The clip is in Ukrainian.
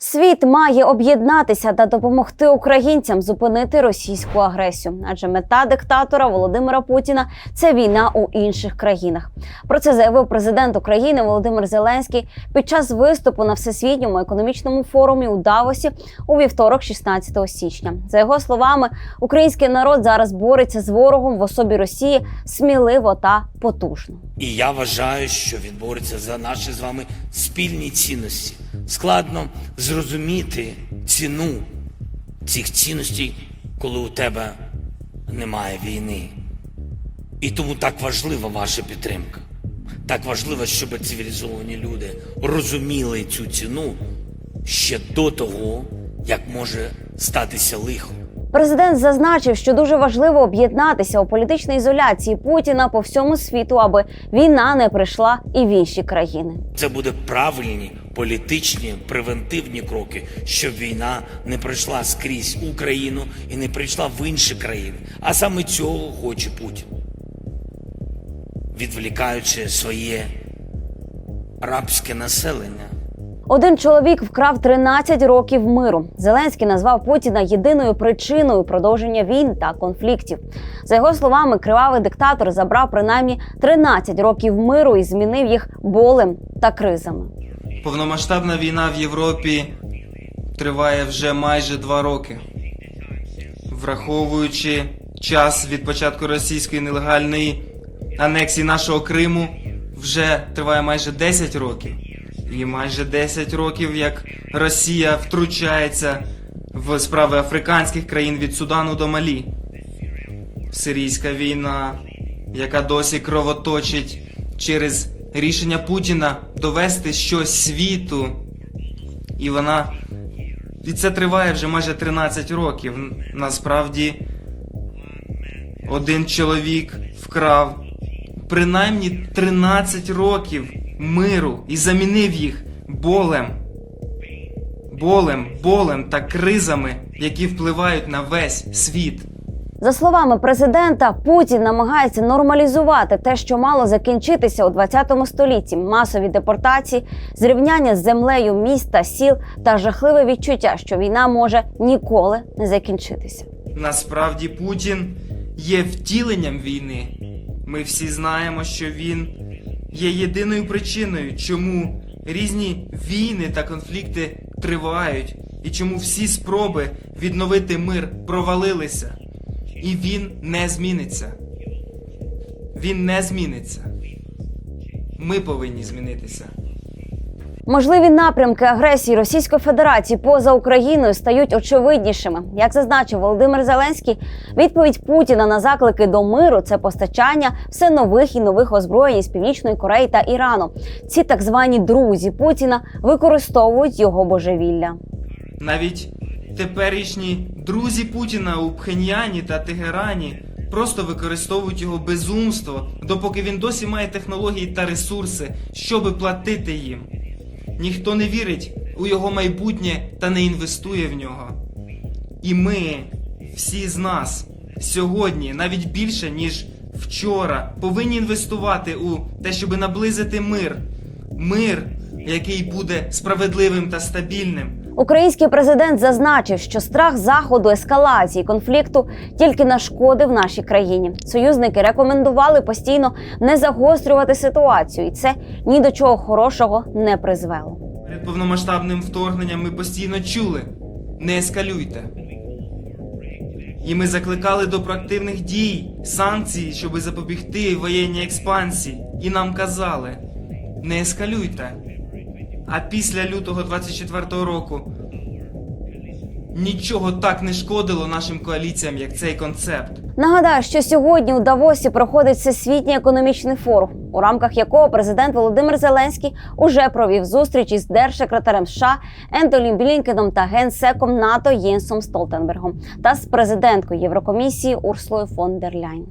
Світ має об'єднатися та допомогти українцям зупинити російську агресію, адже мета диктатора Володимира Путіна це війна у інших країнах. Про це заявив президент України Володимир Зеленський під час виступу на всесвітньому економічному форумі у Давосі у вівторок, 16 січня. За його словами, український народ зараз бореться з ворогом в особі Росії сміливо та потужно. І я вважаю, що він бореться за наші з вами спільні цінності. Складно зрозуміти ціну цих цінностей, коли у тебе немає війни. І тому так важлива ваша підтримка. Так важливо, щоб цивілізовані люди розуміли цю ціну ще до того, як може статися лихо. Президент зазначив, що дуже важливо об'єднатися у політичній ізоляції Путіна по всьому світу, аби війна не прийшла і в інші країни. Це буде правильні політичні превентивні кроки, щоб війна не прийшла скрізь Україну і не прийшла в інші країни. А саме цього хоче Путін, відволікаючи своє рабське населення. Один чоловік вкрав 13 років миру. Зеленський назвав Путіна єдиною причиною продовження війн та конфліктів. За його словами, кривавий диктатор забрав принаймні 13 років миру і змінив їх болем та кризами. Повномасштабна війна в Європі триває вже майже два роки. Враховуючи час від початку російської нелегальної анексії нашого Криму, вже триває майже 10 років. І майже 10 років, як Росія втручається в справи африканських країн від Судану до Малі. Сирійська війна, яка досі кровоточить через рішення Путіна довести щось світу. І вона. І це триває вже майже 13 років. Насправді, один чоловік вкрав принаймні 13 років миру і замінив їх болем. Болем, болем та кризами, які впливають на весь світ. За словами президента, Путін намагається нормалізувати те, що мало закінчитися у 20 столітті: масові депортації, зрівняння з землею міст та сіл та жахливе відчуття, що війна може ніколи не закінчитися. Насправді Путін є втіленням війни. Ми всі знаємо, що він є єдиною причиною, чому різні війни та конфлікти тривають, і чому всі спроби відновити мир провалилися. І він не зміниться. Він не зміниться. Ми повинні змінитися. Можливі напрямки агресії Російської Федерації поза Україною стають очевиднішими. Як зазначив Володимир Зеленський, відповідь Путіна на заклики до миру це постачання все нових і нових озброєнь з Північної Кореї та Ірану. Ці так звані друзі Путіна використовують його божевілля. Навіть теперішні друзі Путіна у Пхеньяні та Тегерані просто використовують його безумство, допоки він досі має технології та ресурси, щоби платити їм. Ніхто не вірить у його майбутнє та не інвестує в нього. І ми, всі з нас, сьогодні, навіть більше, ніж вчора, повинні інвестувати у те, щоб наблизити мир. Мир, який буде справедливим та стабільним. Український президент зазначив, що страх заходу ескалації конфлікту тільки нашкодив нашій країні. Союзники рекомендували постійно не загострювати ситуацію, і це ні до чого хорошого не призвело. Перед повномасштабним вторгненням ми постійно чули не ескалюйте. І ми закликали до проактивних дій, санкцій, щоб запобігти воєнній експансії. І нам казали не ескалюйте. А після лютого 24-го року нічого так не шкодило нашим коаліціям, як цей концепт. Нагадаю, що сьогодні у Давосі проходить всесвітній економічний форум, у рамках якого президент Володимир Зеленський уже провів зустріч із держсекретарем США Ентолі Блінкеном та генсеком НАТО Єнсом Столтенбергом та з президенткою Єврокомісії Урсулою фон дер Ляйн.